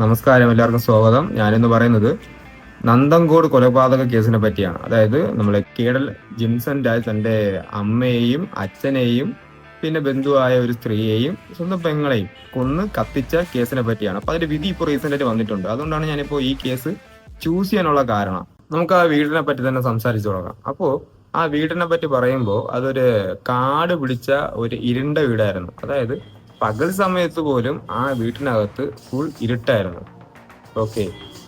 നമസ്കാരം എല്ലാവർക്കും സ്വാഗതം. ഞാനിന്ന് പറയുന്നത് നന്ദൻകോട് കൊലപാതക കേസിനെ പറ്റിയാണ്. അതായത് നമ്മളെ കേടൽ ജിംസൺ രാജ് തന്റെ അമ്മയെയും അച്ഛനെയും പിന്നെ ബന്ധുവായ ഒരു സ്ത്രീയെയും സ്വന്തം പെങ്ങളെയും കൊന്ന് കത്തിച്ച കേസിനെ പറ്റിയാണ്. അപ്പൊ അതിന്റെ വിധി ഇപ്പോൾ റീസെന്റ് വന്നിട്ടുണ്ട്. അതുകൊണ്ടാണ് ഞാനിപ്പോ ഈ കേസ് ചൂസ് ചെയ്യാനുള്ള കാരണം. നമുക്ക് ആ വീടിനെ പറ്റി തന്നെ സംസാരിച്ചു തുടങ്ങാം. അപ്പോ ആ വീടിനെ പറ്റി പറയുമ്പോൾ അതൊരു കാട് പിടിച്ച ഒരു ഇരുണ്ട വീടായിരുന്നു. അതായത് പകൽ സമയത്ത് പോലും ആ വീട്ടിനകത്ത് ഫുൾ ഇരുട്ടായിരുന്നു. ഓക്കെ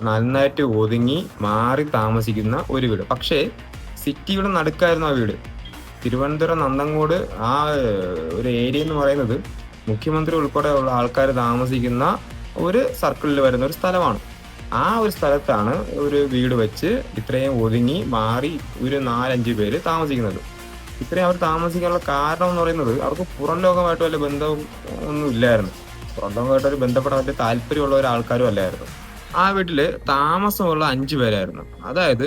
നന്നായിട്ട് ഒതുങ്ങി മാറി താമസിക്കുന്ന ഒരു വീട്. പക്ഷേ സിറ്റിയുടെ നടുക്കായിരുന്നു ആ വീട്. തിരുവനന്തപുരം നന്തങ്കോട് ആ ഒരു ഏരിയ എന്ന് പറയുന്നത് മുഖ്യമന്ത്രി ഉൾപ്പെടെ ഉള്ള ആൾക്കാർ താമസിക്കുന്ന ഒരു സർക്കിളിൽ വരുന്ന ഒരു സ്ഥലമാണ്. ആ ഒരു സ്ഥലത്താണ് ഒരു വീട് വെച്ച് ഇത്രയും ഒതുങ്ങി മാറി ഒരു നാലഞ്ച് പേര് താമസിക്കുന്നത്. ഇത്രയും അവർ താമസിക്കാനുള്ള കാരണം എന്ന് പറയുന്നത് അവർക്ക് പുറം ലോകമായിട്ട് വല്ല ബന്ധം ഒന്നും ഇല്ലായിരുന്നു. പുറം ലോകമായിട്ട് ഒരു ബന്ധപ്പെടാൻ വലിയ താല്പര്യമുള്ള ഒരു ആൾക്കാരും അല്ലായിരുന്നു. ആ വീട്ടിൽ താമസമുള്ള അഞ്ചു പേരായിരുന്നു. അതായത്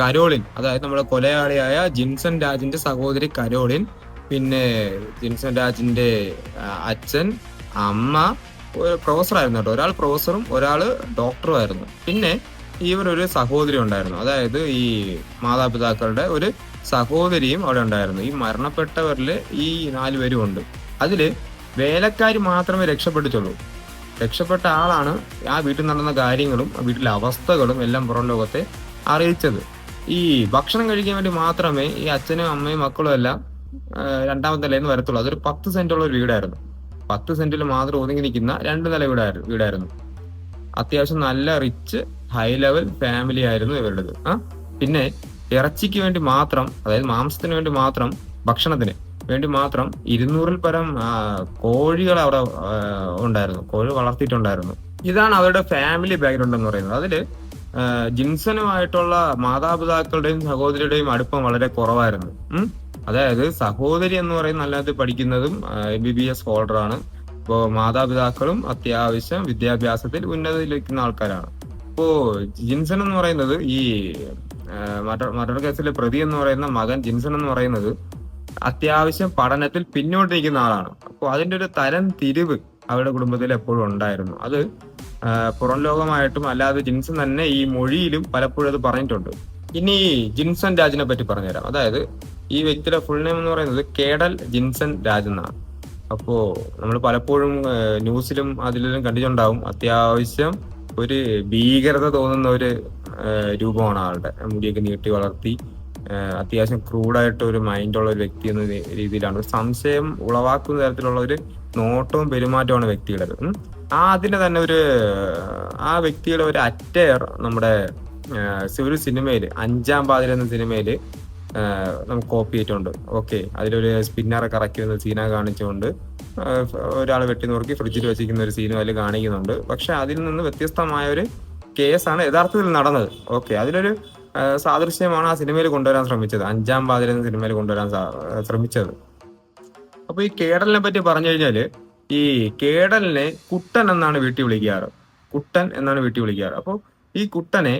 കരോളിൻ അതായത് നമ്മുടെ കൊലയാളിയായ ജിൻസൺ രാജിന്റെ സഹോദരി കരോളിൻ പിന്നെ ജിൻസൺ രാജിന്റെ അച്ഛൻ അമ്മ ഒരു പ്രൊഫസറായിരുന്നു കേട്ടോ. ഒരാൾ പ്രൊഫസറും ഒരാൾ ഡോക്ടറും ആയിരുന്നു. പിന്നെ ഇവരൊരു സഹോദരി ഉണ്ടായിരുന്നു. അതായത് ഈ മാതാപിതാക്കളുടെ ഒരു സഹോദരിയും അവിടെ ഉണ്ടായിരുന്നു. ഈ മരണപ്പെട്ടവരിൽ ഈ നാല് പേരും ഉണ്ട്. അതിൽ വേലക്കാരി മാത്രമേ രക്ഷപ്പെട്ടിട്ടുള്ളൂ. രക്ഷപ്പെട്ട ആളാണ് ആ വീട്ടിൽ നടന്ന കാര്യങ്ങളും ആ വീട്ടിലെ അവസ്ഥകളും എല്ലാം പുറം ലോകത്തെ അറിയിച്ചത്. ഈ ഭക്ഷണം കഴിക്കാൻ വേണ്ടി മാത്രമേ ഈ അച്ഛനും അമ്മയും മക്കളും എല്ലാം രണ്ടാമത്തെ നിലയിൽ നിന്ന് വരത്തുള്ളൂ. അതൊരു പത്ത് സെന്റുള്ള ഒരു വീടായിരുന്നു. പത്ത് സെന്റിൽ മാത്രം ഒതുങ്ങി നിൽക്കുന്ന രണ്ട് നില വീടായിരുന്നു വീടായിരുന്നു. അത്യാവശ്യം നല്ല റിച്ച് ഹൈ ലെവൽ ഫാമിലി ആയിരുന്നു ഇവരുടേത്. ആ പിന്നെ ഇറച്ചിക്ക് വേണ്ടി മാത്രം അതായത് മാംസത്തിന് വേണ്ടി മാത്രം ഭക്ഷണത്തിന് വേണ്ടി മാത്രം ഇരുന്നൂറിൽ പരം കോഴികൾ അവിടെ ഉണ്ടായിരുന്നു. കോഴി വളർത്തിയിട്ടുണ്ടായിരുന്നു. ഇതാണ് അവരുടെ ഫാമിലി ബാക്ക്ഗ്രൗണ്ട് എന്ന് പറയുന്നത്. അതിൽ ജിൻസനുമായിട്ടുള്ള മാതാപിതാക്കളുടെയും സഹോദരിയുടെയും അടുപ്പം വളരെ കുറവായിരുന്നു. അതായത് സഹോദരി എന്ന് പറയുന്ന നല്ലത് പഠിക്കുന്നതും എം ബി ബി എസ് ഹോൾഡറാണ് ഇപ്പോ മാതാപിതാക്കളും അത്യാവശ്യം വിദ്യാഭ്യാസത്തിൽ ഉന്നതിയിലിരിക്കുന്ന ആൾക്കാരാണ്. ഇപ്പോ ജിൻസൺ എന്ന് പറയുന്നത് ഈ മർഡർ കേസിൽ പ്രതി എന്ന് പറയുന്ന മകൻ ജിൻസൺ എന്ന് പറയുന്നത് അത്യാവശ്യം പഠനത്തിൽ പിന്നോട്ടിരിക്കുന്ന ആളാണ്. അപ്പോൾ അതിന്റെ ഒരു തരം തിരിവ് അവരുടെ കുടുംബത്തിൽ എപ്പോഴും ഉണ്ടായിരുന്നു. അത് പുറം ലോകമായിട്ടും അല്ലാതെ ജിൻസൺ തന്നെ ഈ മൊഴിയിലും പലപ്പോഴും അത് പറഞ്ഞിട്ടുണ്ട്. ഇനി ജിൻസൺ രാജിനെ പറ്റി പറഞ്ഞുതരാം. അതായത് ഈ വ്യക്തിയുടെ ഫുൾ നെയിം എന്ന് പറയുന്നത് കേഡൽ ജിൻസൺ രാജ് എന്നാണ്. അപ്പോ നമ്മൾ പലപ്പോഴും ന്യൂസിലും അതിലും കണ്ടിട്ടുണ്ടാവും. അത്യാവശ്യം ഒരു ഭീകരത തോന്നുന്ന ഒരു രൂപമാണ് ആളുടെ. മുടിയൊക്കെ നീട്ടി വളർത്തി അത്യാവശ്യം ക്രൂഡായിട്ട് ഒരു മൈൻഡുള്ള ഒരു വ്യക്തി എന്ന രീതിയിലാണ്. ഒരു സംശയം ഉളവാക്കുന്ന തരത്തിലുള്ള ഒരു നോട്ടവും പെരുമാറ്റമാണ് വ്യക്തിയുടേത്. ഉം. ആ അതിന്റെ തന്നെ ഒരു ആ വ്യക്തിയുടെ ഒരു അറ്റയർ നമ്മുടെ ഒരു സിനിമയിൽ അഞ്ചാം പാതിര എന്ന സിനിമയിൽ നമുക്ക് കോപ്പി ചെയ്തിട്ടുണ്ട്. ഓക്കെ അതിലൊരു സ്പിന്നറൊക്കെ ഇറക്കി വന്ന സീന കാണിച്ചുകൊണ്ട് ഒരാൾ വെട്ടി നുറുക്കി ഫ്രിഡ്ജിൽ വെച്ചിരിക്കുന്ന ഒരു സീനും അതിൽ കാണിക്കുന്നുണ്ട്. പക്ഷെ അതിൽ നിന്ന് വ്യത്യസ്തമായ ഒരു കേസാണ് യഥാർത്ഥത്തിൽ നടന്നത്. ഓക്കെ അതിലൊരു സാദൃശ്യമാണ് ആ സിനിമയിൽ കൊണ്ടുവരാൻ ശ്രമിച്ചത്. അഞ്ചാം പാതിര സിനിമയിൽ കൊണ്ടുവരാൻ ശ്രമിച്ചത്. അപ്പൊ ഈ കേടലിനെ പറ്റി പറഞ്ഞു കഴിഞ്ഞാൽ ഈ കേടലിനെ കുട്ടൻ എന്നാണ് വീട്ടിൽ വിളിക്കാറ്. കുട്ടൻ എന്നാണ് വീട്ടിൽ വിളിക്കാറ്. അപ്പോൾ ഈ കുട്ടനെ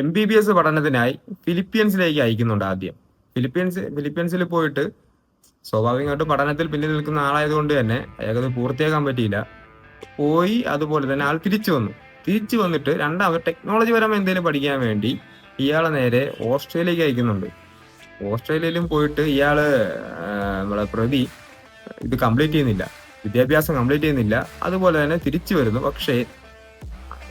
എം ബി ബി എസ് പഠനത്തിനായി ഫിലിപ്പീൻസിലേക്ക് അയക്കുന്നുണ്ട് ആദ്യം. ഫിലിപ്പീൻസ് ഫിലിപ്പീൻസിൽ പോയിട്ട് സ്വാഭാവികമായിട്ടും പഠനത്തിൽ പിന്നിൽ നിൽക്കുന്ന ആളായതുകൊണ്ട് തന്നെ അയാൾക്കത് പൂർത്തിയാക്കാൻ പറ്റിയില്ല. പോയി അതുപോലെ തന്നെ ആൾ തിരിച്ചു വന്നു. തിരിച്ചു വന്നിട്ട് രണ്ടാമത് ടെക്നോളജി പരമായി എന്തെങ്കിലും പഠിക്കാൻ വേണ്ടി ഇയാളെ നേരെ ഓസ്ട്രേലിയക്ക് അയക്കുന്നുണ്ട്. ഓസ്ട്രേലിയയിലും പോയിട്ട് ഇയാൾ നമ്മളെ പ്രതി ഇത് കംപ്ലീറ്റ് ചെയ്യുന്നില്ല. വിദ്യാഭ്യാസം കംപ്ലീറ്റ് ചെയ്യുന്നില്ല. അതുപോലെ തന്നെ തിരിച്ചു വരുന്നു. പക്ഷേ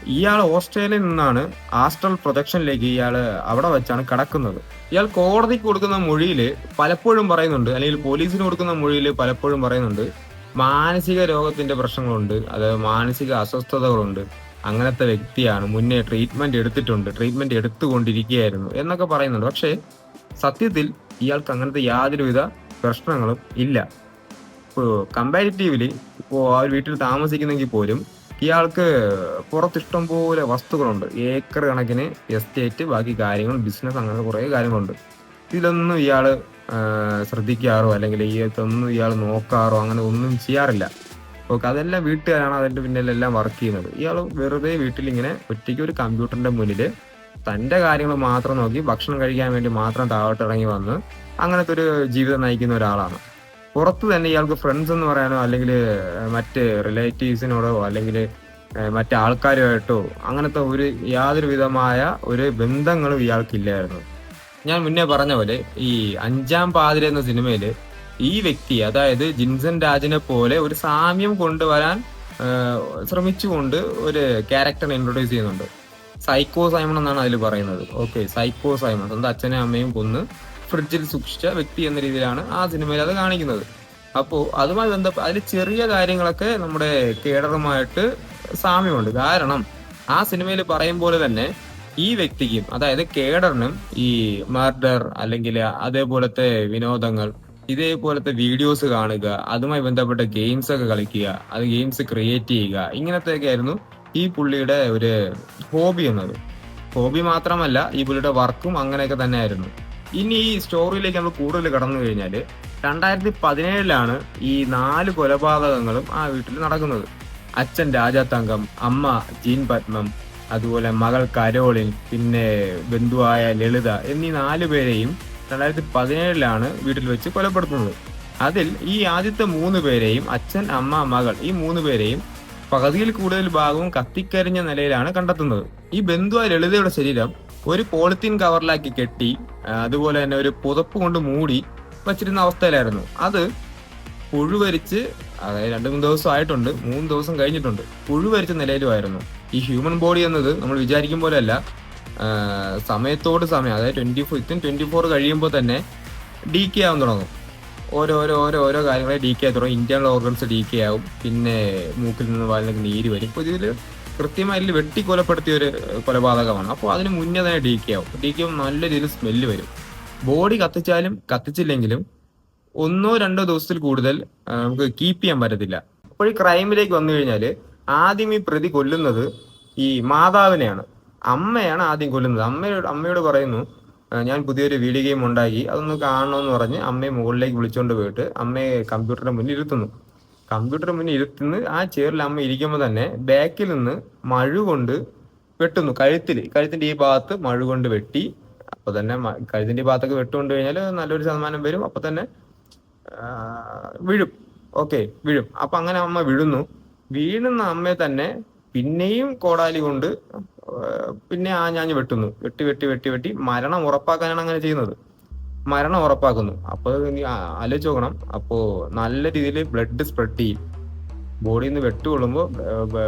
ഇയാൾ ഓസ്ട്രേലിയയിൽ നിന്നാണ് ആസ്ട്രൽ പ്രൊജക്ഷനിലേക്ക് ഇയാൾ അവിടെ വെച്ചാണ് കടക്കുന്നത്. ഇയാൾ കോടതിക്ക് കൊടുക്കുന്ന മൊഴിയിൽ പലപ്പോഴും പറയുന്നുണ്ട് അല്ലെങ്കിൽ പോലീസിന് കൊടുക്കുന്ന മൊഴിയിൽ പലപ്പോഴും പറയുന്നുണ്ട് മാനസിക രോഗത്തിന്റെ പ്രശ്നങ്ങളുണ്ട് അത് മാനസിക അസ്വസ്ഥതകളുണ്ട്. അങ്ങനത്തെ വ്യക്തിയാണ് മുന്നേ ട്രീറ്റ്മെന്റ് എടുത്തിട്ടുണ്ട് ട്രീറ്റ്മെന്റ് എടുത്തുകൊണ്ടിരിക്കുകയായിരുന്നു എന്നൊക്കെ പറയുന്നുണ്ട്. പക്ഷേ സത്യത്തിൽ ഇയാൾക്ക് അങ്ങനത്തെ യാതൊരുവിധ പ്രശ്നങ്ങളും ഇല്ല. ഇപ്പോൾ കമ്പാരിറ്റീവ്ലി ഇപ്പോൾ ആ വീട്ടിൽ താമസിക്കുന്നെങ്കിൽ പോലും ഇയാൾക്ക് പുറത്ത് ഇഷ്ടം പോലെ വസ്തുക്കളുണ്ട്. ഏക്കർ കണക്കിന് എസ്റ്റേറ്റ് ബാക്കി കാര്യങ്ങൾ ബിസിനസ് അങ്ങനെ കുറേ കാര്യങ്ങളുണ്ട്. ഇതിലൊന്നും ഇയാൾ ശ്രദ്ധിക്കാറോ അല്ലെങ്കിൽ ഈ ഇതൊന്നും ഇയാൾ നോക്കാറോ അങ്ങനെ ഒന്നും ചെയ്യാറില്ല. ഓക്കെ അതെല്ലാം വീട്ടുകാരാണ് അതിന്റെ പിന്നിലെല്ലാം വർക്ക് ചെയ്യുന്നത്. ഇയാൾ വെറുതെ വീട്ടിൽ ഇങ്ങനെ ഒറ്റയ്ക്ക് ഒരു കമ്പ്യൂട്ടറിന്റെ മുന്നിൽ തന്റെ കാര്യങ്ങൾ മാത്രം നോക്കി ഭക്ഷണം കഴിക്കാൻ വേണ്ടി മാത്രം താഴോട്ട് ഇറങ്ങി വന്ന് അങ്ങനത്തെ ഒരു ജീവിതം നയിക്കുന്ന ഒരാളാണ്. പുറത്ത് തന്നെ ഇയാൾക്ക് ഫ്രണ്ട്സ് എന്ന് പറയാനോ അല്ലെങ്കിൽ മറ്റ് റിലേറ്റീവ്സിനോടോ അല്ലെങ്കിൽ മറ്റു ആൾക്കാരുമായിട്ടോ അങ്ങനത്തെ ഒരു യാതൊരു വിധമായ ഒരു ബന്ധങ്ങളും ഇയാൾക്കില്ലായിരുന്നു. ഞാൻ മുന്നേ പറഞ്ഞ പോലെ ഈ അഞ്ചാം പാതിര എന്ന സിനിമയിൽ ഈ വ്യക്തി അതായത് ജിൻസൻ രാജിനെ പോലെ ഒരു സാമ്യം കൊണ്ടുവരാൻ ശ്രമിച്ചുകൊണ്ട് ഒരു ക്യാരക്ടർ ഇൻട്രൊഡ്യൂസ് ചെയ്യുന്നുണ്ട്. സൈക്കോ സൈമൺ എന്നാണ് അതിൽ പറയുന്നത്. Okay psycho Simon. സ്വന്തം അച്ഛനെയും അമ്മയും കൊന്ന് ഫ്രിഡ്ജിൽ സൂക്ഷിച്ച വ്യക്തി എന്ന രീതിയിലാണ് ആ സിനിമയിൽ അത് കാണിക്കുന്നത്. അപ്പോൾ അതുമായി ബന്ധപ്പെട്ട് അതിൽ ചെറിയ കാര്യങ്ങളൊക്കെ നമ്മുടെ കേഡറുമായിട്ട് സാമ്യമുണ്ട്. കാരണം ആ സിനിമയിൽ പറയും പോലെ തന്നെ ഈ വ്യക്തിക്കും അതായത് കേഡറിനും ഈ മർഡർ അല്ലെങ്കിൽ അതേപോലത്തെ വിനോദങ്ങൾ ഇതേപോലത്തെ വീഡിയോസ് കാണുക അതുമായി ബന്ധപ്പെട്ട ഗെയിംസ് ഒക്കെ കളിക്കുക അത് ഗെയിംസ് ക്രിയേറ്റ് ചെയ്യുക ഇങ്ങനത്തെയൊക്കെ ആയിരുന്നു ഈ പുള്ളിയുടെ ഒരു ഹോബി എന്നത്. ഹോബി മാത്രമല്ല ഈ പുള്ളിയുടെ വർക്കും അങ്ങനെയൊക്കെ തന്നെയായിരുന്നു. ഇനി ഈ സ്റ്റോറിയിലേക്ക് നമ്മൾ കൂടുതൽ കടന്നു കഴിഞ്ഞാൽ രണ്ടായിരത്തി പതിനേഴിലാണ് ഈ നാല് കൊലപാതകങ്ങളും ആ വീട്ടിൽ നടക്കുന്നത്. അച്ഛൻ രാജാതങ്കം അമ്മ ജീൻ പത്മം അതുപോലെ മകൾ കരോളിൻ പിന്നെ ബന്ധുവായ ലളിത എന്നീ നാല് പേരെയും രണ്ടായിരത്തി പതിനേഴിലാണ് വീട്ടിൽ വെച്ച് കൊലപ്പെടുത്തുന്നത്. അതിൽ ഈ ആദ്യത്തെ മൂന്ന് പേരെയും അച്ഛൻ അമ്മ മകൾ ഈ മൂന്ന് പേരെയും പകുതിയിൽ കൂടുതൽ ഭാഗവും കത്തിക്കരിഞ്ഞ നിലയിലാണ് കണ്ടെത്തുന്നത്. ഈ ബന്ധുവായ ലളിതയുടെ ശരീരം ഒരു പോളിത്തീൻ കവറിലാക്കി കെട്ടി അതുപോലെ തന്നെ ഒരു പുതപ്പ് കൊണ്ട് മൂടി വച്ചിരുന്ന അവസ്ഥയിലായിരുന്നു. അത് പുഴുവരിച്ച് അതായത് രണ്ട് മൂന്ന് ദിവസം ആയിട്ടുണ്ട് മൂന്ന് ദിവസം കഴിഞ്ഞിട്ടുണ്ട്. പുഴുവരിച്ച നിലയിലുമായിരുന്നു. ഈ ഹ്യൂമൻ ബോഡി എന്നത് നമ്മൾ വിചാരിക്കും പോലെ അല്ല സമയത്തോട് സമയം അതായത് ട്വന്റി ഫോർ ഇത്തും ട്വന്റി ഫോർ കഴിയുമ്പോൾ തന്നെ ഡീ കെ ആവാൻ തുടങ്ങും. ഓരോരോ ഓരോ ഓരോ ഓരോ കാര്യങ്ങളെ ഡീ കെ ആയി തുടങ്ങും. ഇന്റേണൽ ഓർഗൻസ് ഡീ കെ ആവും. പിന്നെ മൂക്കിൽ നിന്ന് വാലിനൊക്കെ നീര് വരും. ഇപ്പോൾ ഇതിൽ കൃത്യമായി വെട്ടി കൊലപ്പെടുത്തിയ ഒരു കൊലപാതകമാണ്. അപ്പോൾ അതിന് മുന്നേ തന്നെ കെ ആവും. ഡി കെ നല്ല രീതിയിൽ സ്മെല്ല് വരും. ബോഡി കത്തിച്ചാലും കത്തിച്ചില്ലെങ്കിലും ഒന്നോ രണ്ടോ ദിവസത്തിൽ കൂടുതൽ നമുക്ക് കീപ്പ് ചെയ്യാൻ പറ്റത്തില്ല. അപ്പോൾ ഈ ക്രൈമിലേക്ക് വന്നു കഴിഞ്ഞാൽ ആദ്യം ഈ പ്രതി കൊല്ലുന്നത് ഈ മാതാവിനെയാണ്. അമ്മയാണ് ആദ്യം കൊല്ലുന്നത്. അമ്മയോട് അമ്മയോട് പറയുന്നു ഞാൻ പുതിയൊരു വീഡിയോ ഗെയിം ഉണ്ടാക്കി. അതൊന്ന് കാണണമെന്ന് പറഞ്ഞ് അമ്മയെ മുകളിലേക്ക് വിളിച്ചുകൊണ്ട് പോയിട്ട് അമ്മയെ കമ്പ്യൂട്ടറിന്റെ മുന്നിൽ ഇരുത്തുന്നു. കമ്പ്യൂട്ടറിന് മുന്നിൽ ഇരുത്തുന്ന. ആ ചെയറിൽ അമ്മ ഇരിക്കുമ്പോൾ തന്നെ ബാക്കിൽ നിന്ന് മഴ കൊണ്ട് വെട്ടുന്നു. കഴുത്തിൽ കഴുത്തിന്റെ ഈ ഭാഗത്ത് മഴ കൊണ്ട് വെട്ടി. അപ്പൊ തന്നെ കഴുത്തിന്റെ ഈ ഭാഗത്തൊക്കെ വെട്ടുകൊണ്ട് കഴിഞ്ഞാൽ നല്ലൊരു ശതമാനം വരും. അപ്പൊ തന്നെ വീഴും. ഓക്കെ വീഴും. അപ്പൊ അങ്ങനെ അമ്മ വീഴുന്നു. വീഴുന്ന അമ്മയെ തന്നെ പിന്നെയും കോടാലി കൊണ്ട് പിന്നെ ആ ഞാൻ വെട്ടുന്നു. വെട്ടി വെട്ടി വെട്ടി വെട്ടി. മരണം ഉറപ്പാക്കാനാണ് അങ്ങനെ ചെയ്യുന്നത്. മരണം ഉറപ്പാക്കുന്നു. അപ്പൊ ഇനി ആ- ആലോചിച്ച് നോക്കണം. അപ്പോ നല്ല രീതിയിൽ ബ്ലഡ് സ്പ്രെഡ് ചെയ്യും. ബോഡിയിൽ നിന്ന് വെട്ടുകൊള്ളുമ്പോൾ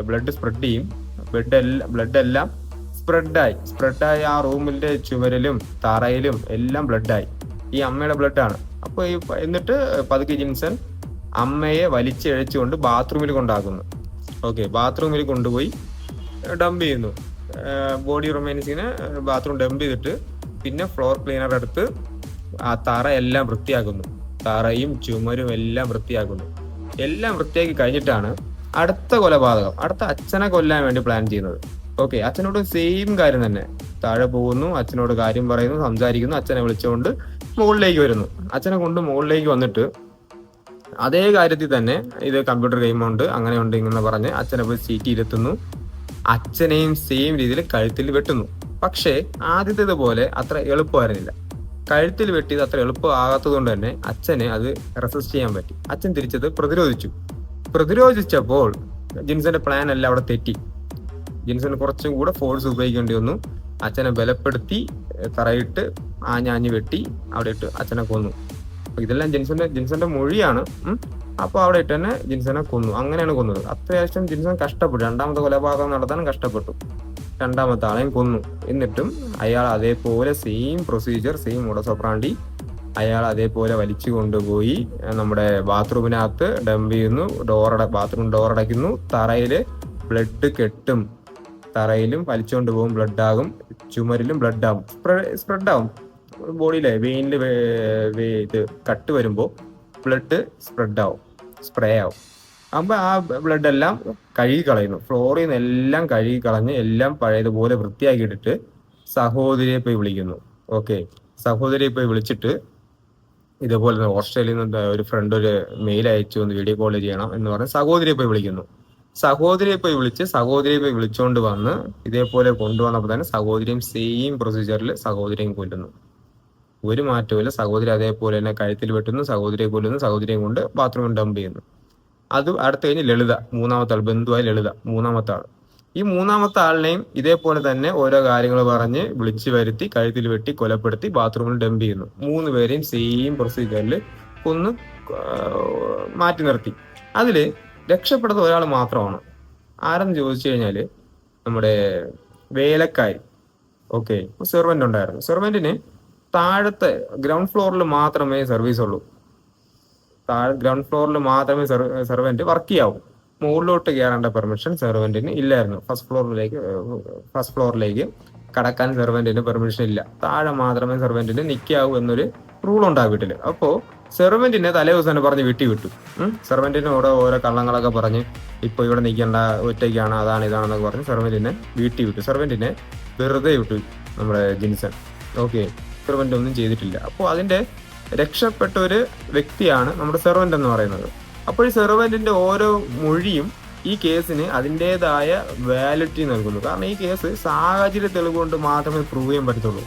ബ്ലഡ് സ്പ്രെഡ് ചെയ്യും. ബ്ലഡ് എല്ലാം ബ്ലഡ് എല്ലാം സ്പ്രെഡായി സ്പ്രെഡായി ആ റൂമിന്റെ ചുവരിലും തറയിലും എല്ലാം ബ്ലഡായി ഈ അമ്മയുടെ ബ്ലഡാണ് അപ്പൊ ഈ എന്നിട്ട് പതുക്കെ ജിൻസൺ അമ്മയെ വലിച്ചെഴിച്ചുകൊണ്ട് ബാത്റൂമിൽ കൊണ്ടാക്കുന്നു. ഓക്കെ ബാത്റൂമിൽ കൊണ്ടുപോയി ഡംപ് ചെയ്യുന്നു. ബോഡി റൊമാൻസിനെ ബാത്റൂം ഡംപ് ചെയ്തിട്ട് പിന്നെ ഫ്ലോർ ക്ലീനർ എടുത്ത് ആ തറ എല്ലാം വൃത്തിയാക്കുന്നു. തറയും ചുമരും എല്ലാം വൃത്തിയാക്കുന്നു. എല്ലാം വൃത്തിയാക്കി കഴിഞ്ഞിട്ടാണ് അടുത്ത കൊലപാതകം അടുത്ത അച്ഛനെ കൊല്ലാൻ വേണ്ടി പ്ലാൻ ചെയ്യുന്നത്. ഓക്കെ അച്ഛനോട് സെയിം കാര്യം തന്നെ. താഴെ പോകുന്നു അച്ഛനോട് കാര്യം പറയുന്നു സംസാരിക്കുന്നു അച്ഛനെ വിളിച്ചുകൊണ്ട് മുകളിലേക്ക് വരുന്നു. അച്ഛനെ കൊണ്ട് മുകളിലേക്ക് വന്നിട്ട് അതേ കാര്യത്തിൽ തന്നെ ഇത് കമ്പ്യൂട്ടർ ഗെയിം ഉണ്ട് അങ്ങനെ ഉണ്ട് ഇങ്ങനെ പറഞ്ഞ് അച്ഛനെ പോയി സീറ്റ് ഇരുത്തുന്നു. അച്ഛനെയും സെയിം രീതിയിൽ കഴുത്തിൽ വെട്ടുന്നു. പക്ഷേ ആദ്യത്തേത് പോലെ അത്ര എളുപ്പമായിരുന്നില്ല. കഴുത്തിൽ വെട്ടിയത് അത്ര എളുപ്പമാകാത്തത് കൊണ്ട് തന്നെ അച്ഛന് അത് റെസിസ്റ്റ് ചെയ്യാൻ പറ്റി. അച്ഛൻ തിരിച്ചത് പ്രതിരോധിച്ചു. പ്രതിരോധിച്ചപ്പോൾ ജിൻസന്റെ പ്ലാൻ അല്ല അവിടെ തെറ്റി. ജിൻസന് കുറച്ചും കൂടെ ഫോഴ്സ് ഉപയോഗിക്കേണ്ടി വന്നു. അച്ഛനെ ബലപ്പെടുത്തി തറയിട്ട് ആഞ്ഞാഞ്ഞ് വെട്ടി അവിടെ ഇട്ട് അച്ഛനെ കൊന്നു. അപ്പൊ ഇതെല്ലാം ജിൻസന്റെ ജിൻസന്റെ മൊഴിയാണ്. അപ്പോൾ അപ്പൊ അവിടെ ഇട്ട് തന്നെ ജിൻസനെ കൊന്നു. അങ്ങനെയാണ് കൊന്നത്. അത്യാവശ്യം ജിൻസൺ കഷ്ടപ്പെട്ടു. രണ്ടാമത്തെ കൊലപാതകം നടത്താനും കഷ്ടപ്പെട്ടു. രണ്ടാമത്തെ ആളെയും കൊന്നു. എന്നിട്ടും അയാൾ അതേപോലെ സെയിം പ്രൊസീജിയർ സെയിം മുടസൊപ്രാണ്ടി അയാൾ അതേപോലെ വലിച്ചു കൊണ്ടുപോയി. നമ്മുടെ ബാത്റൂമിനകത്ത് ഡംപ് ചെയ്യുന്നു. ഡോറട ബാത്റൂം ഡോർ അടയ്ക്കുന്നു. തറയിൽ ബ്ലഡ് കെട്ടും. തറയിലും വലിച്ചുകൊണ്ട് പോകും. ബ്ലഡ് ആകും. ചുമരിലും ബ്ലഡ് ആകും. സ്പ്രെഡ് ആകും ബോഡിയിലെ വെയിനിൽ ഇത് കട്ട് വരുമ്പോൾ ബ്ലഡ് സ്പ്രെഡ് ആവും. സ്പ്രേ ആവും. അപ്പൊ ആ ബ്ലഡ് എല്ലാം കഴുകി കളയുന്നു ഫ്ലോറിൽ നിന്ന് എല്ലാം കഴുകി കളഞ്ഞ് എല്ലാം പഴയതുപോലെ വൃത്തിയാക്കി ഇട്ടിട്ട് സഹോദരിയെ പോയി വിളിക്കുന്നു. ഓക്കെ. സഹോദരിയെ പോയി വിളിച്ചിട്ട് ഇതുപോലെ തന്നെ ഓസ്ട്രേലിയയിൽ നിന്ന് ഒരു ഫ്രണ്ട് ഒരു മെയിൽ അയച്ചു ഒന്ന് വീഡിയോ കോൾ ചെയ്യണം എന്ന് പറഞ്ഞ് സഹോദരിയെ പോയി വിളിക്കുന്നു. സഹോദരിയെ പോയി വിളിച്ച് സഹോദരിയെ പോയി വിളിച്ചുകൊണ്ട് വന്ന് ഇതേപോലെ കൊണ്ടുവന്നപ്പോൾ തന്നെ സഹോദരിയും സെയിം പ്രൊസീജിയറിൽ സഹോദരിയും കൊല്ലുന്നു. ഒരു മാറ്റവുമില്ല. സഹോദരി അതേപോലെ തന്നെ കഴുത്തിൽ വെട്ടുന്നു സഹോദരിയെ കൊല്ലുന്നു സഹോദരിയും കൊണ്ട് ബാത്റൂമിൽ ഡംപ് ചെയ്യുന്നു. അത് അടുത്ത് കഴിഞ്ഞ് ലളിത മൂന്നാമത്തെ ആൾ ബന്ധുവായ ലളിത മൂന്നാമത്തെ ആൾ. ഈ മൂന്നാമത്തെ ആളിനെയും ഇതേപോലെ തന്നെ ഓരോ കാര്യങ്ങൾ പറഞ്ഞ് വിളിച്ചു വരുത്തി കഴുത്തിൽ വെട്ടി കൊലപ്പെടുത്തി ബാത്റൂമിൽ ഡംപ് ചെയ്യുന്നു. മൂന്ന് പേരെയും സെയിം പ്രൊസീജിയറിൽ ഒന്ന് മാറ്റി നിർത്തി. അതിൽ രക്ഷപ്പെടുന്ന ഒരാൾ മാത്രമാണ്. ആരെന്ന് ചോദിച്ചു കഴിഞ്ഞാൽ നമ്മുടെ വേലക്കാരി. ഓക്കെ സെർവന്റ് ഉണ്ടായിരുന്നു. സെർവന്റിന് താഴത്തെ ഗ്രൗണ്ട് ഫ്ലോറിൽ മാത്രമേ സർവീസ് ഉള്ളൂ. താഴെ ഗ്രൗണ്ട് ഫ്ലോറിൽ മാത്രമേ സെർവന്റ് വർക്ക് ചെയ്യാവൂ. മുകളിലോട്ട് കയറേണ്ട പെർമിഷൻ സെർവന്റിന് ഇല്ലായിരുന്നു. ഫസ്റ്റ് ഫ്ലോറിലേക്ക് ഫസ്റ്റ് ഫ്ലോറിലേക്ക് കടക്കാൻ സെർവന്റിന് പെർമിഷൻ ഇല്ല. താഴെ മാത്രമേ സെർവന്റിന് നിൽക്കാവൂ എന്നൊരു റൂൾ ഉണ്ടാവും വീട്ടിൽ. അപ്പോ സെർവന്റിനെ തലേ ദിവസം പറഞ്ഞ് വീട്ടിൽ വിട്ടു. സെർവന്റിന് ഇവിടെ ഓരോ കള്ളങ്ങളൊക്കെ പറഞ്ഞ് ഇപ്പൊ ഇവിടെ നിൽക്കേണ്ട ഒറ്റയ്ക്കാണ് അതാണ് ഇതാണെന്നൊക്കെ പറഞ്ഞ് സെർവന്റിനെ വീട്ടിൽ വിട്ടു സെർവന്റിനെ വെറുതെ വിട്ടു നമ്മുടെ ജിൻസൺ. ഓക്കെ സെർവന്റ് ഒന്നും ചെയ്തിട്ടില്ല. അപ്പോൾ അതിന്റെ രക്ഷപ്പെട്ട ഒരു വ്യക്തിയാണ് നമ്മുടെ സെർവന്റ് എന്ന് പറയുന്നത്. അപ്പോൾ ഈ സെർവന്റിന്റെ ഓരോ മൊഴിയും ഈ കേസിന് അതിന്റെതായ വാലിറ്റി നൽകുന്നു. കാരണം ഈ കേസ് സാഹചര്യ തെളിവ് കൊണ്ട് മാത്രമേ പ്രൂവ് ചെയ്യാൻ പറ്റത്തുള്ളൂ.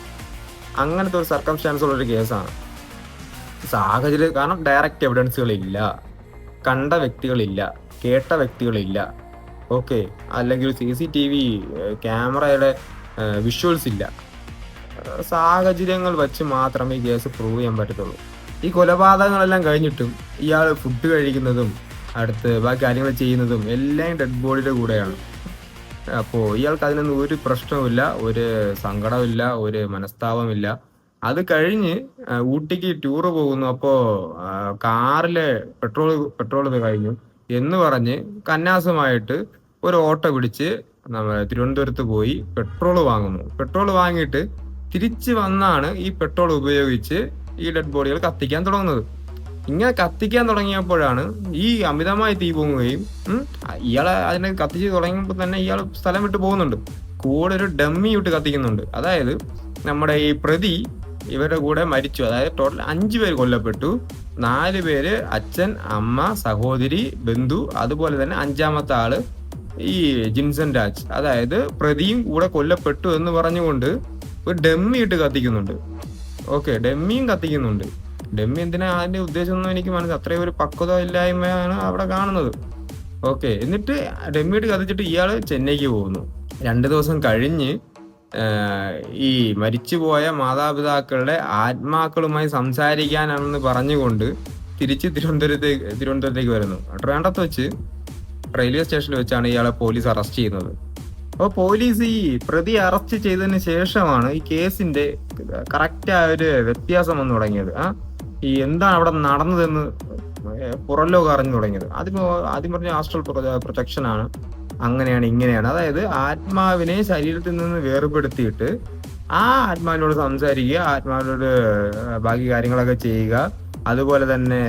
അങ്ങനത്തെ ഒരു സർക്കംസ്റ്റാൻസ് ഉള്ള ഒരു കേസാണ്. സാഹചര്യം കാരണം ഡയറക്റ്റ് എവിഡൻസുകളില്ല കണ്ട വ്യക്തികളില്ല. കേട്ട വ്യക്തികളില്ല. ഓക്കെ അല്ലെങ്കിൽ സി സി ടി വി ക്യാമറയുടെ വിഷ്വൽസ് ഇല്ല. സാഹചര്യങ്ങൾ വെച്ച് മാത്രമേ ഈ കേസ് പ്രൂവ് ചെയ്യാൻ പറ്റത്തുള്ളൂ. ഈ കൊലപാതകങ്ങളെല്ലാം കഴിഞ്ഞിട്ടും ഇയാൾ ഫുഡ് കഴിക്കുന്നതും അടുത്ത് ബാക്കി കാര്യങ്ങൾ ചെയ്യുന്നതും എല്ലാം ഡെഡ് ബോഡിയുടെ കൂടെയാണ്. അപ്പോൾ ഇയാൾക്ക് അതിനൊന്നും ഒരു പ്രശ്നവുമില്ല ഒരു സങ്കടമില്ല ഒരു മനസ്താപമില്ല അത് കഴിഞ്ഞ് ഊട്ടിക്ക് ടൂറ് പോകുന്നു. അപ്പോൾ കാറിൽ പെട്രോൾ പെട്രോൾ കഴിഞ്ഞു എന്ന് പറഞ്ഞ് കന്നാസമായിട്ട് ഒരു ഓട്ടോ പിടിച്ച് നമ്മൾ തിരുവനന്തപുരത്ത് പോയി പെട്രോൾ വാങ്ങുന്നു. പെട്രോൾ വാങ്ങിയിട്ട് തിരിച്ച് വന്നാണ് ഈ പെട്രോൾ ഉപയോഗിച്ച് ഈ ഡെഡ് ബോഡികൾ കത്തിക്കാൻ തുടങ്ങുന്നത്. ഇങ്ങനെ കത്തിക്കാൻ തുടങ്ങിയപ്പോഴാണ് ഈ അമിതമായി തീ പൊങ്ങുകയും ഇയാളെ അതിനെ കത്തിച്ച് തുടങ്ങിയപ്പോൾ തന്നെ ഇയാൾ സ്ഥലം വിട്ട് പോകുന്നുണ്ട്. കൂടെ ഒരു ഡമ്മി ഇട്ട് കത്തിക്കുന്നുണ്ട്. അതായത് നമ്മുടെ ഈ പ്രതി ഇവരുടെ കൂടെ മരിച്ചു. അതായത് ടോട്ടൽ അഞ്ചു പേര് കൊല്ലപ്പെട്ടു. നാല് പേര് അച്ഛൻ അമ്മ സഹോദരി ബന്ധു അതുപോലെ തന്നെ അഞ്ചാമത്തെ ആൾ ഈ ജിൻസൺ രാജ്. അതായത് പ്രതിയും കൂടെ കൊല്ലപ്പെട്ടു എന്ന് പറഞ്ഞുകൊണ്ട് ഒരു ഡെമ്മി ഇട്ട് കത്തിക്കുന്നുണ്ട്. ഓക്കെ ഡെമ്മിയും കത്തിക്കുന്നുണ്ട്. ഡെമ്മി എന്തിനാ അതിന്റെ ഉദ്ദേശം ഒന്നും എനിക്ക് മനസ്സിലായി അത്രയും ഒരു പക്വത ഇല്ലായ്മയാണ് അവിടെ കാണുന്നത്. ഓക്കെ എന്നിട്ട് ഡെമ്മി ഇട്ട് കത്തിച്ചിട്ട് ഇയാൾ ചെന്നൈക്ക് പോകുന്നു. രണ്ട് ദിവസം കഴിഞ്ഞ് ഈ മരിച്ചുപോയ മാതാപിതാക്കളുടെ ആത്മാക്കളുമായി സംസാരിക്കാനാണെന്ന് പറഞ്ഞുകൊണ്ട് തിരിച്ച് തിരുവനന്തപുരത്തേക്ക് തിരുവനന്തപുരത്തേക്ക് വരുന്നു. ട്രിവാൻഡ്രത്ത് വെച്ച് റെയിൽവേ സ്റ്റേഷനിൽ വെച്ചാണ് ഇയാളെ പോലീസ് അറസ്റ്റ് ചെയ്യുന്നത്. അപ്പോൾ പോലീസ് ഈ പ്രതി അറസ്റ്റ് ചെയ്തതിന് ശേഷമാണ് ഈ കേസിന്റെ കറക്റ്റ് ആയ ഒരു വ്യത്യാസം വന്നു തുടങ്ങിയത്. ആ ഈ എന്താണ് അവിടെ നടന്നതെന്ന് പുറലോകം അറിഞ്ഞു തുടങ്ങിയത്. ആദ്യം ആദ്യം പറഞ്ഞ ആസ്ട്രൽ പ്രൊജക്ഷൻ ആണ്. അങ്ങനെയാണ് ഇങ്ങനെയാണ്. അതായത് ആത്മാവിനെ ശരീരത്തിൽ നിന്ന് വേർപെടുത്തിയിട്ട് ആ ആത്മാവിനോട് സംസാരിക്കുക ആത്മാവിനോട് ബാക്കി കാര്യങ്ങളൊക്കെ ചെയ്യുക. അതുപോലെ തന്നെ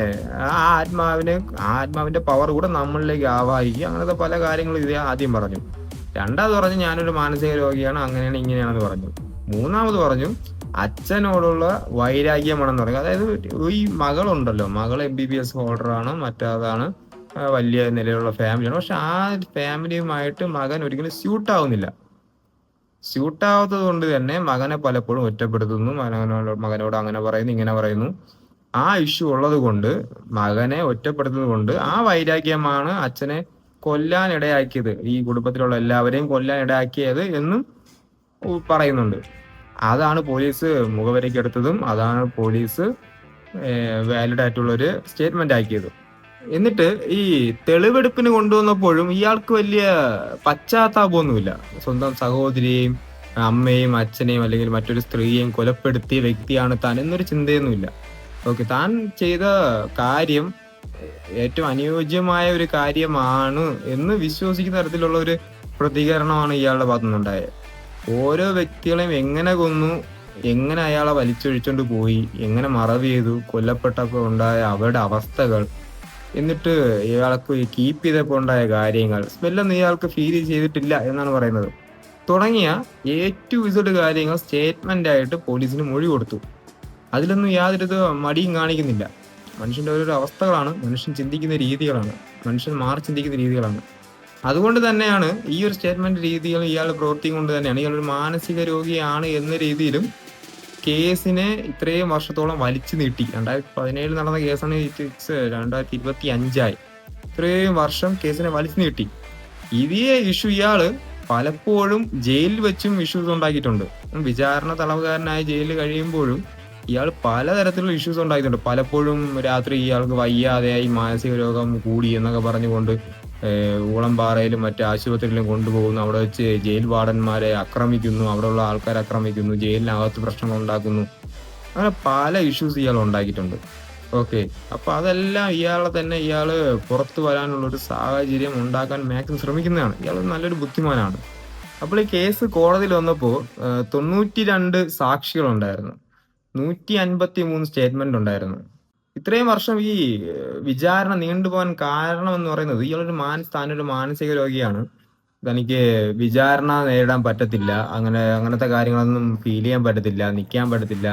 ആ ആത്മാവിനെ ആത്മാവിന്റെ പവർ കൂടെ നമ്മളിലേക്ക് ആവാഹിക്കുക. അങ്ങനത്തെ പല കാര്യങ്ങളും ഇത് ആദ്യം പറഞ്ഞു. രണ്ടാമത് പറഞ്ഞു ഞാനൊരു മാനസിക രോഗിയാണ് അങ്ങനെയാണ് ഇങ്ങനെയാണെന്ന് പറഞ്ഞു. മൂന്നാമത് പറഞ്ഞു അച്ഛനോടുള്ള വൈരാഗ്യമാണെന്ന് പറഞ്ഞു. അതായത് ഈ മകളുണ്ടല്ലോ മകൾ എം ബി ബി എസ് ഹോൾഡറാണ് മറ്റേതാണ് വലിയ നിലയിലുള്ള ഫാമിലിയാണ് പക്ഷെ ആ ഫാമിലിയുമായിട്ട് മകൻ ഒരിക്കലും സ്യൂട്ട് ആവുന്നില്ല. സ്യൂട്ട് ആവാത്തത് കൊണ്ട് തന്നെ മകനെ പലപ്പോഴും ഒറ്റപ്പെടുത്തുന്നു മകനോട് മകനോട് അങ്ങനെ പറയുന്നു ഇങ്ങനെ പറയുന്നു. ആ ഇഷ്യൂ ഉള്ളത് കൊണ്ട് മകനെ ഒറ്റപ്പെടുത്തുന്നത് കൊണ്ട് ആ വൈരാഗ്യമാണ് അച്ഛനെ കൊല്ലാൻ ഇടയാക്കിയത് ഈ കുടുംബത്തിലുള്ള എല്ലാവരെയും കൊല്ലാൻ ഇടയാക്കിയത് എന്നും പറയുന്നുണ്ട്. അതാണ് പോലീസ് മുഖവരയ്ക്ക് എടുത്തതും അതാണ് പോലീസ് വാലിഡ് ആയിട്ടുള്ള ഒരു സ്റ്റേറ്റ്മെന്റ് ആക്കിയതും. എന്നിട്ട് ഈ തെളിവെടുപ്പിന് കൊണ്ടുവന്നപ്പോഴും ഇയാൾക്ക് വലിയ പശ്ചാത്താപമൊന്നുമില്ല. സ്വന്തം സഹോദരിയെയും അമ്മയും അച്ഛനെയും അല്ലെങ്കിൽ മറ്റൊരു സ്ത്രീയെയും കൊലപ്പെടുത്തിയ വ്യക്തിയാണ് താൻ എന്നൊരു ചിന്തയൊന്നുമില്ല. ഓക്കെ താൻ ചെയ്ത കാര്യം ഏറ്റവും അനുയോജ്യമായ ഒരു കാര്യമാണ് എന്ന് വിശ്വസിക്കുന്ന തരത്തിലുള്ള ഒരു പ്രതികരണമാണ് ഇയാളുടെ ഭാഗത്തുനിന്നുണ്ടായത്. ഓരോ വ്യക്തികളെയും എങ്ങനെ കൊന്നു എങ്ങനെ അയാളെ വലിച്ചൊഴിച്ചോണ്ട് പോയി എങ്ങനെ മറവ് ചെയ്തു കൊല്ലപ്പെട്ടപ്പോൾ ഉണ്ടായ അവരുടെ അവസ്ഥകൾ എന്നിട്ട് ഇയാൾക്ക് കീപ്പ് ചെയ്തപ്പോൾ ഉണ്ടായ കാര്യങ്ങൾ സ്മെല്ലൊന്നും ഇയാൾക്ക് ഫീൽ ചെയ്തിട്ടില്ല എന്നാണ് പറയുന്നത്. തുടങ്ങിയ എ ടു ഇസഡ് കാര്യങ്ങൾ സ്റ്റേറ്റ്മെന്റ് ആയിട്ട് പോലീസിന് മൊഴി കൊടുത്തു. അതിലൊന്നും യാതൊരു മടിയും കാണിക്കുന്നില്ല. മനുഷ്യന്റെ ഓരോരോ അവസ്ഥകളാണ് മനുഷ്യൻ ചിന്തിക്കുന്ന രീതികളാണ് മനുഷ്യൻ മാറി ചിന്തിക്കുന്ന രീതികളാണ്. അതുകൊണ്ട് തന്നെയാണ് ഈ ഒരു സ്റ്റേറ്റ്മെന്റ് രീതികൾ ഇയാളുടെ പ്രവൃത്തിയും കൊണ്ട് തന്നെയാണ്. ഇയാളൊരു മാനസിക രോഗിയാണ് എന്ന രീതിയിലും കേസിനെ ഇത്രയും വർഷത്തോളം വലിച്ചു നീട്ടി. രണ്ടായിരത്തി പതിനേഴിൽ നടന്ന കേസാണ് രണ്ടായിരത്തി ഇരുപത്തി അഞ്ചായി ഇത്രയും വർഷം കേസിനെ വലിച്ചു നീട്ടി. ഇതേ ഇഷ്യൂ ഇയാൾ പലപ്പോഴും ജയിലിൽ വെച്ചും ഇഷ്യൂസ് ഉണ്ടാക്കിയിട്ടുണ്ട് വിചാരണ തടവുകാരനായി ജയിലിൽ കഴിയുമ്പോഴും ഇയാൾ പലതരത്തിലുള്ള ഇഷ്യൂസ് ഉണ്ടായിട്ടുണ്ട്. പലപ്പോഴും രാത്രി ഇയാൾക്ക് വയ്യാതെയായി മാനസിക രോഗം കൂടി എന്നൊക്കെ പറഞ്ഞുകൊണ്ട് ഊളംപാറയിലും മറ്റു ആശുപത്രിയിലും കൊണ്ടുപോകുന്നു. അവിടെ വെച്ച് ജയിൽ വാർഡന്മാരെ ആക്രമിക്കുന്നു. അവിടെയുള്ള ആൾക്കാരെ ആക്രമിക്കുന്നു. ജയിലിനകത്ത് പ്രശ്നങ്ങൾ ഉണ്ടാക്കുന്നു. അങ്ങനെ പല ഇഷ്യൂസ് ഇയാൾ ഉണ്ടാക്കിയിട്ടുണ്ട്. ഓക്കെ. അപ്പൊ അതെല്ലാം ഇയാളെ തന്നെ ഇയാൾ പുറത്തു വരാനുള്ള ഒരു സാഹചര്യം ഉണ്ടാക്കാൻ മാക്സിമം ശ്രമിക്കുന്നതാണ്. ഇയാൾ നല്ലൊരു ബുദ്ധിമാനാണ്. അപ്പോൾ ഈ കേസ് കോടതിയിൽ വന്നപ്പോൾ തൊണ്ണൂറ്റി രണ്ട് സാക്ഷികളുണ്ടായിരുന്നു. നൂറ്റി അൻപത്തി മൂന്ന് സ്റ്റേറ്റ്മെന്റ് ഉണ്ടായിരുന്നു ഇത്രയും വർഷം ഈ വിചാരണ നീണ്ടുപോകാൻ കാരണം എന്ന് പറയുന്നത് ഇയാളൊരു മാനസ് താനൊരു മാനസിക രോഗിയാണ്. തനിക്ക് വിചാരണ നേരിടാൻ പറ്റത്തില്ല. അങ്ങനെ അങ്ങനത്തെ കാര്യങ്ങളൊന്നും ഫീൽ ചെയ്യാൻ പറ്റത്തില്ല നിൽക്കാൻ പറ്റത്തില്ല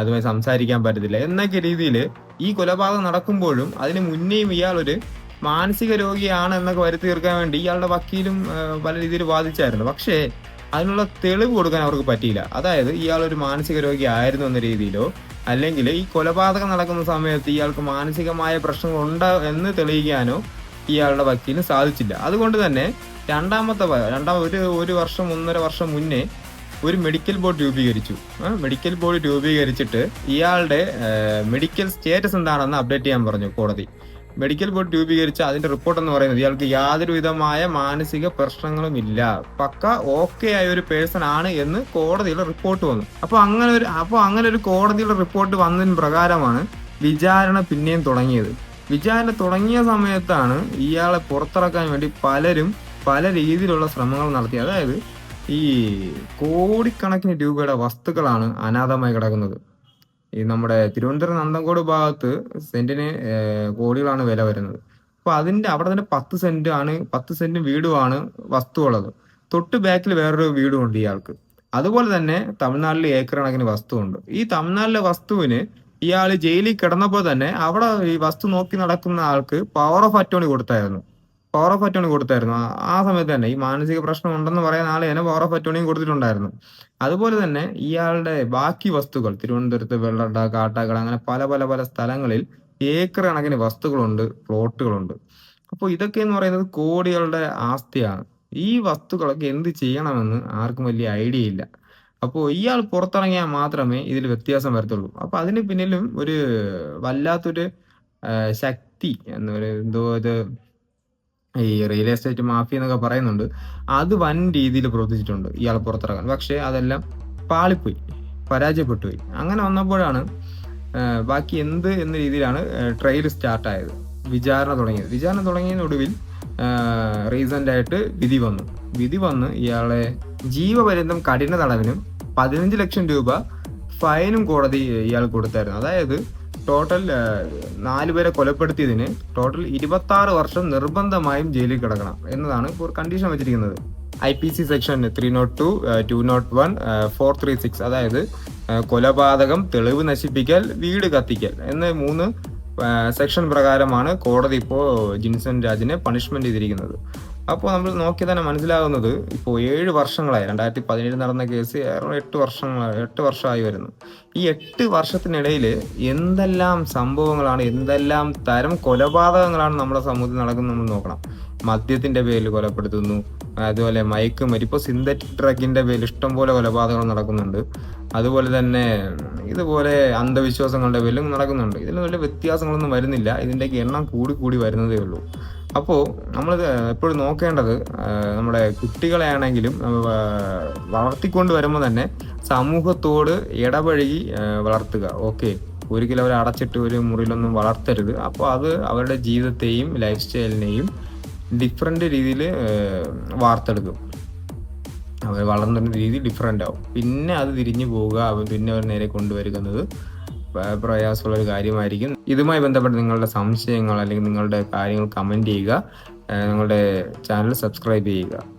അതുമായി സംസാരിക്കാൻ പറ്റത്തില്ല. എന്നൊക്കെ രീതിയിൽ ഈ കൊലപാതകം നടക്കുമ്പോഴും അതിന് മുന്നേയും ഇയാളൊരു മാനസിക രോഗിയാണ് എന്നൊക്കെ വരുത്തി തീർക്കാൻ വേണ്ടി ഇയാളുടെ വക്കീലും പല രീതിയിൽ വാദിച്ചായിരുന്നു. പക്ഷേ അതിനുള്ള തെളിവ് കൊടുക്കാൻ അവർക്ക് പറ്റിയില്ല. അതായത് ഇയാൾ ഒരു മാനസിക രോഗി ആയിരുന്നു എന്ന രീതിയിലോ അല്ലെങ്കിൽ ഈ കൊലപാതകം നടക്കുന്ന സമയത്ത് ഇയാൾക്ക് മാനസികമായ പ്രശ്നങ്ങളുണ്ട് എന്ന് തെളിയിക്കാനോ ഇയാളുടെ വക്കീലിന് സാധിച്ചില്ല. അതുകൊണ്ട് തന്നെ രണ്ടാമത്തെ രണ്ടാം ഒരു ഒരു വർഷം ഒന്നര വർഷം മുന്നേ ഒരു മെഡിക്കൽ ബോർഡ് രൂപീകരിച്ചു. മെഡിക്കൽ ബോർഡ് രൂപീകരിച്ചിട്ട് ഇയാളുടെ മെഡിക്കൽ സ്റ്റേറ്റസ് എന്താണെന്ന് അപ്ഡേറ്റ് ചെയ്യാൻ പറഞ്ഞു കോടതി. മെഡിക്കൽ ബോർഡ് രൂപീകരിച്ച അതിന്റെ റിപ്പോർട്ട് എന്ന് പറയുന്നത് ഇയാൾക്ക് യാതൊരു വിധമായ മാനസിക പ്രശ്നങ്ങളും ഇല്ല പക്ക ഓക്കെ ആയ ഒരു പേഴ്സൺ ആണ് എന്ന് കോടതിയുടെ റിപ്പോർട്ട് വന്നു. അപ്പൊ അങ്ങനെ ഒരു അപ്പോൾ അങ്ങനെ ഒരു കോടതിയുടെ റിപ്പോർട്ട് വന്നതിന് പ്രകാരമാണ് വിചാരണ പിന്നെയും തുടങ്ങിയത്. വിചാരണ തുടങ്ങിയ സമയത്താണ് ഇയാളെ പുറത്തിറക്കാൻ വേണ്ടി പലരും പല രീതിയിലുള്ള ശ്രമങ്ങൾ നടത്തി. അതായത് ഈ കോടിക്കണക്കിന് രൂപയുടെ വസ്തുക്കളാണ് അനാഥമായി കിടക്കുന്നത്. ഈ നമ്മുടെ തിരുവനന്തപുരം നന്തൻകോട് ഭാഗത്ത് സെന്റിന് കോടികളാണ് വില വരുന്നത്. അപ്പൊ അതിന്റെ അവിടെ തന്നെ പത്ത് സെന്റ് ആണ് പത്ത് സെന്റ് വീടുമാണ് വസ്തു ഉള്ളത് തൊട്ട് ബാക്കിൽ വേറൊരു വീടും ഉണ്ട് ഇയാൾക്ക്. അതുപോലെ തന്നെ തമിഴ്നാട്ടിൽ ഏക്കർ കണക്കിന് വസ്തുവുണ്ട്. ഈ തമിഴ്നാട്ടിലെ വസ്തുവിന് ഇയാൾ ജയിലിൽ കിടന്നപ്പോൾ തന്നെ അവിടെ ഈ വസ്തു നോക്കി നടക്കുന്ന ആൾക്ക് പവർ ഓഫ് അറ്റോണി കൊടുത്തായിരുന്നു. പവർ ഓഫ് അറ്റോണി കൊടുത്തായിരുന്നു. ആ- സമയത്ത് തന്നെ ഈ മാനസിക പ്രശ്നം ഉണ്ടെന്ന് പറയുന്ന ആൾ തന്നെ പവർ ഓഫ് അറ്റോണിയും കൊടുത്തിട്ടുണ്ടായിരുന്നു. അതുപോലെ തന്നെ ഇയാളുടെ ബാക്കി വസ്തുക്കൾ തിരുവനന്തപുരത്ത് വെള്ളട കാട്ടകൾ അങ്ങനെ പല പല പല സ്ഥലങ്ങളിൽ ഏക്കർ കണക്കിന് വസ്തുക്കളുണ്ട് പ്ലോട്ടുകളുണ്ട്. അപ്പോൾ ഇതൊക്കെ എന്ന് പറയുന്നത് കോടികളുടെ ആസ്തിയാണ്. ഈ വസ്തുക്കളൊക്കെ എന്ത് ചെയ്യണമെന്ന് ആർക്കും വലിയ ഐഡിയ ഇല്ല. അപ്പോൾ ഇയാൾ പുറത്തിറങ്ങിയാൽ മാത്രമേ ഇതിൽ വ്യത്യാസം വരത്തുള്ളൂ. അപ്പൊ അതിന് പിന്നിലും ഒരു വല്ലാത്തൊരു ശക്തി എന്ന് പറയുന്നത് എന്തോ ഇത് ഈ റിയൽ എസ്റ്റേറ്റ് മാഫിയ എന്നൊക്കെ പറയുന്നുണ്ട്. അത് വൻ രീതിയിൽ പ്രവർത്തിച്ചിട്ടുണ്ട് ഇയാൾ പുറത്തിറങ്ങാൻ പക്ഷേ അതെല്ലാം പാളിപ്പോയി പരാജയപ്പെട്ടു പോയി അങ്ങനെ വന്നപ്പോഴാണ് ബാക്കി എന്ത് എന്ന രീതിയിലാണ് ട്രയൽ സ്റ്റാർട്ടായത്. വിചാരണ തുടങ്ങിയത്. വിചാരണ തുടങ്ങിയതിനൊടുവിൽ റീസെന്റ് ആയിട്ട് വിധി വന്നു. വിധി വന്ന് ഇയാളെ ജീവപര്യന്തം കഠിന തടവിനും പതിനഞ്ച് ലക്ഷം രൂപ ഫൈനും കോടതി ഇയാൾ കൊടുത്തായിരുന്നു. അതായത് ടോട്ടൽ നാല് പേരെ കൊലപ്പെടുത്തിയതിന് ടോട്ടൽ ഇരുപത്തി ആറ് വർഷം നിർബന്ധമായും ജയിലിൽ കിടക്കണം എന്നതാണ് ഇപ്പോൾ കണ്ടീഷൻ വെച്ചിരിക്കുന്നത്. I P C section three nought two two nought one four three six അതായത് കൊലപാതകം തെളിവ് നശിപ്പിക്കൽ വീട് കത്തിക്കൽ എന്ന മൂന്ന് സെക്ഷൻ പ്രകാരമാണ് കോടതി ഇപ്പോൾ ജിൻസൺ രാജിനെ പണിഷ്മെന്റ് ചെയ്തിരിക്കുന്നത്. അപ്പോൾ നമ്മൾ നോക്കി തന്നെ മനസ്സിലാകുന്നത് ഇപ്പോൾ ഏഴ് വർഷങ്ങളായി രണ്ടായിരത്തി പതിനേഴ് നടന്ന കേസ് എട്ട് വർഷങ്ങളായി എട്ട് വർഷമായി വരുന്നു. ഈ എട്ട് വർഷത്തിനിടയിൽ എന്തെല്ലാം സംഭവങ്ങളാണ് എന്തെല്ലാം തരം കൊലപാതകങ്ങളാണ് നമ്മുടെ സമൂഹത്തിൽ നടക്കുന്നത് നമ്മൾ നോക്കണം. മദ്യത്തിന്റെ പേരിൽ കൊലപ്പെടുത്തുന്നു അതുപോലെ മയക്കുമരി ഇപ്പോൾ സിന്തറ്റിക് ഡ്രഗിന്റെ പേരിൽ ഇഷ്ടംപോലെ കൊലപാതകങ്ങൾ നടക്കുന്നുണ്ട്. അതുപോലെ തന്നെ ഇതുപോലെ അന്ധവിശ്വാസങ്ങളുടെ പേരിലും നടക്കുന്നുണ്ട്. ഇതിൽ വലിയ വ്യത്യാസങ്ങളൊന്നും വരുന്നില്ല ഇതിന്റെയൊക്കെ എണ്ണം കൂടി കൂടി വരുന്നതേ ഉള്ളൂ. അപ്പോൾ നമ്മൾ എപ്പോഴും നോക്കേണ്ടത് നമ്മുടെ കുട്ടികളെ ആണെങ്കിലും വളർത്തിക്കൊണ്ട് വരുമ്പോൾ തന്നെ സമൂഹത്തോട് ഇടപഴകി വളർത്തുക. ഓക്കെ ഒരിക്കലും അവരെ അടച്ചിട്ട് ഒരു മുറിയിലൊന്നും വളർത്തരുത്. അപ്പോൾ അത് അവരുടെ ജീവിതത്തെയും ലൈഫ് സ്റ്റൈലിനെയും ഡിഫറെന്റ് രീതിയിൽ വാർത്തെടുക്കും. അവർ വളർന്ന രീതി ഡിഫറെന്റ് ആവും. പിന്നെ അത് തിരിഞ്ഞു പോവുക പിന്നെ അവർ നേരെ കൊണ്ടുവരുന്നത് പ്രയാസമുള്ള ഒരു കാര്യമായിരിക്കും. ഇതുമായി ബന്ധപ്പെട്ട് നിങ്ങളുടെ സംശയങ്ങൾ അല്ലെങ്കിൽ നിങ്ങളുടെ കാര്യങ്ങൾ കമന്റ് ചെയ്യുക. നിങ്ങളുടെ ചാനൽ സബ്സ്ക്രൈബ് ചെയ്യുക.